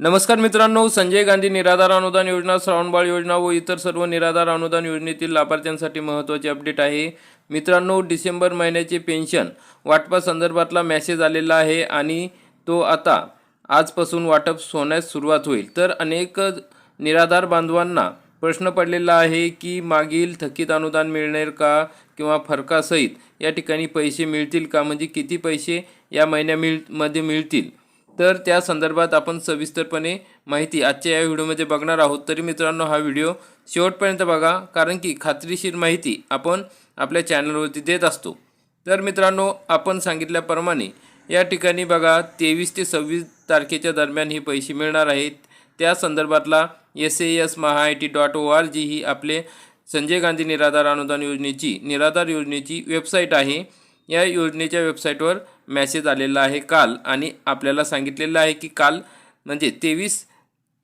नमस्कार मित्रांनो संजय गांधी निराधार अनुदान योजना श्रावणबाळ योजना व इतर सर्व निराधार अनुदान योजनेतील लाभार्थ्यांसाठी महत्त्वाचे अपडेट आहे. मित्रांनो डिसेंबर महिन्याचे पेन्शन वाटपासंदर्भातला मेसेज आलेला आहे आणि तो आता आजपासून वाटप होण्यास सुरुवात होईल. तर अनेक निराधार बांधवांना प्रश्न पडलेला आहे की मागील थकीत अनुदान मिळणार का किंवा फरकासहित या ठिकाणी पैसे मिळतील का? म्हणजे किती पैसे या महिन्या मिळमध्ये मिळतील? तर त्या संदर्भात आपण सविस्तरपणे माहिती आजच्या या व्हिडिओमध्ये बघणार आहोत. तरी मित्रांनो हा व्हिडिओ शेवटपर्यंत बघा कारण की खात्रीशीर माहिती आपण आपल्या चॅनलवरती देत असतो. तर मित्रांनो आपण सांगितल्याप्रमाणे या ठिकाणी बघा तेवीस ते सव्वीस तारखेच्या दरम्यान हे पैसे मिळणार आहेत. त्या संदर्भातला S A S Maha I T dot O R G ही आपले संजय गांधी निराधार अनुदान योजनेची निराधार योजनेची वेबसाईट आहे. या योजनेच्या वेबसाईटवर मॅसेज आलेला आहे काल आणि आपल्याला सांगितलेलं आहे की काल म्हणजे तेवीस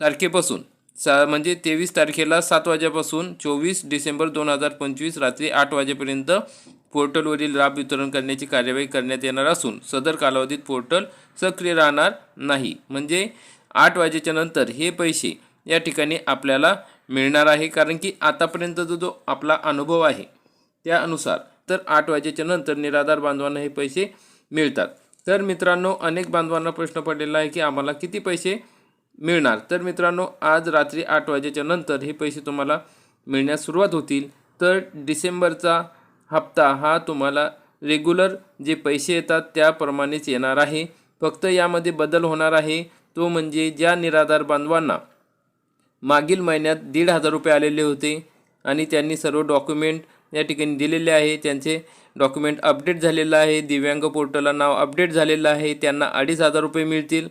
तारखेपासून सा म्हणजे तेवीस तारखेला सात वाजेपासून चोवीस डिसेंबर दोन हजार पंचवीस रात्री आठ वाजेपर्यंत पोर्टलवरील लाभ वितरण करण्याची कार्यवाही करण्यात येणार असून सदर कालावधीत पोर्टल सक्रिय राहणार नाही. म्हणजे आठ वाजेच्या नंतर हे पैसे या ठिकाणी आपल्याला मिळणार आहे कारण की आतापर्यंतचा जो आपला अनुभव आहे त्यानुसार तर आठ वाजेच्या नंतर निराधार बांधवांना हे पैसे मिळतात. तर मित्रांनो अनेक बांधवांना प्रश्न पडलेला आहे की आम्हाला किती पैसे मिळणार? तर मित्रांनो आज रात्री आठ वाजेच्या नंतर हे पैसे तुम्हाला मिळण्यास सुरुवात होतील. तर डिसेंबरचा हप्ता हा तुम्हाला रेग्युलर जे पैसे येतात त्याप्रमाणेच येणार आहे. फक्त यामध्ये बदल होणार आहे. तो म्हणजे ज्या निराधार बांधवांना मागील महिन्यात दीड हजार रुपये आलेले होते आणि त्यांनी सर्व डॉक्युमेंट या ठिकाणी दिलेले आहे. त्यांचे डॉक्युमेंट अपडेट झालेलं आहे. दिव्यांग पोर्टलला नाव अपडेट झालेलं आहे. त्यांना अडीच हजार रुपये मिळतील.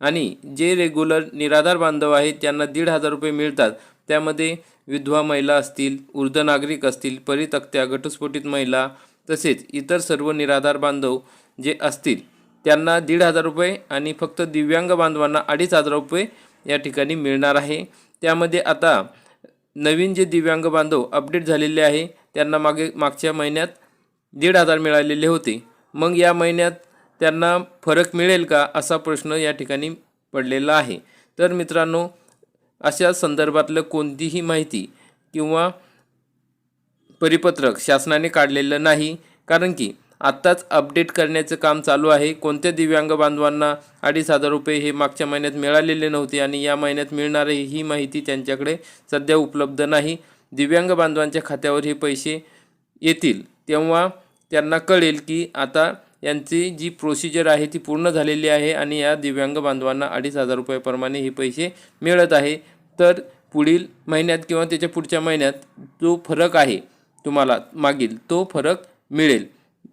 आणि जे रेग्युलर निराधार बांधव आहेत त्यांना दीड हजार रुपये मिळतात. त्यामध्ये विधवा महिला असतील वृद्ध नागरिक असतील परितक्त्या घटस्फोटित महिला तसेच इतर सर्व निराधार बांधव जे असतील त्यांना दीड हजार रुपये आणि फक्त दिव्यांग बांधवांना अडीच हजार रुपये या ठिकाणी मिळणार आहे. त्यामध्ये आता नवीन जे दिव्यांग बांधव अपडेट झालेले आहे त्यांना मागे मागच्या महिन्यात दीड हजार मिळालेले होते. मग या महिन्यात त्यांना फरक मिळेल का असा प्रश्न या ठिकाणी पडलेला आहे. तर मित्रांनो अशा संदर्भातलं कोणतीही माहिती किंवा परिपत्रक शासनाने काढलेलं नाही. कारण की आत्ताच अपडेट करण्याचं काम चालू आहे. कोणत्या दिव्यांग बांधवांना अडीच हजार रुपये हे मागच्या महिन्यात मिळालेले नव्हते आणि या महिन्यात मिळणारे ही माहिती त्यांच्याकडे सध्या उपलब्ध नाही. दिव्यांग बांधवांच्या खात्यावर हे पैसे येतील. तेव्हा त्यांना कळेल की आता यांची जी प्रोसिजर आहे ती पूर्ण झालेली आहे आणि या दिव्यांग बांधवांना अडीच हजार रुपयाप्रमाणे हे पैसे मिळत आहे. तर पुढील महिन्यात किंवा त्याच्या पुढच्या महिन्यात जो फरक आहे तुम्हाला मागील तो फरक मिळेल.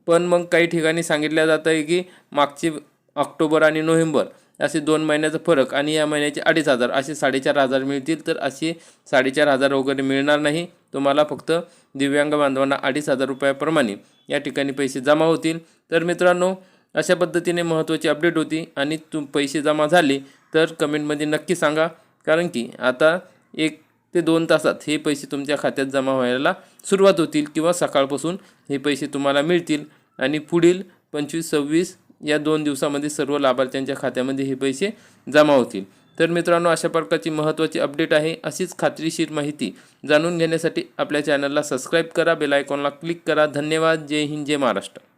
पण मग काही ठिकाणी सांगितलं जातं आहे की मागचे ऑक्टोबर आणि नोव्हेंबर असे दोन महिन्याचा फरक आणि या महिन्याचे अडीच हजार असे साडेचार हजार मिळतील तर असे साडेचार हजार वगैरे मिळणार नाही. तुम्हाला फक्त दिव्यांग बांधवांना अडीच हजार रुपयाप्रमाणे या ठिकाणी पैसे जमा होतील. तर मित्रांनो अशा पद्धतीने महत्त्वाची अपडेट होती आणि तुम पैसे जमा झाले तर कमेंटमध्ये नक्की सांगा. कारण की आता एक ते दोन तासात हे पैसे तुमच्या खात्यात जमा व्हायला सुरुवात होतील किंवा सकाळपासून हे पैसे तुम्हाला मिळतील. आणि पुढील पंचवीस सव्वीस या दोन दिवसामध्ये सर्व लाभार्थ्यांच्या खात्यामध्ये हे पैसे जमा होतील. तर मित्रांनो अशा प्रकारची महत्त्वाची अपडेट आहे अशीच खात्रीशीर माहिती जाणून घेण्यासाठी आपल्या चॅनलला सबस्क्राईब करा बेल आयकॉनला क्लिक करा. धन्यवाद. जय हिंद जय महाराष्ट्र.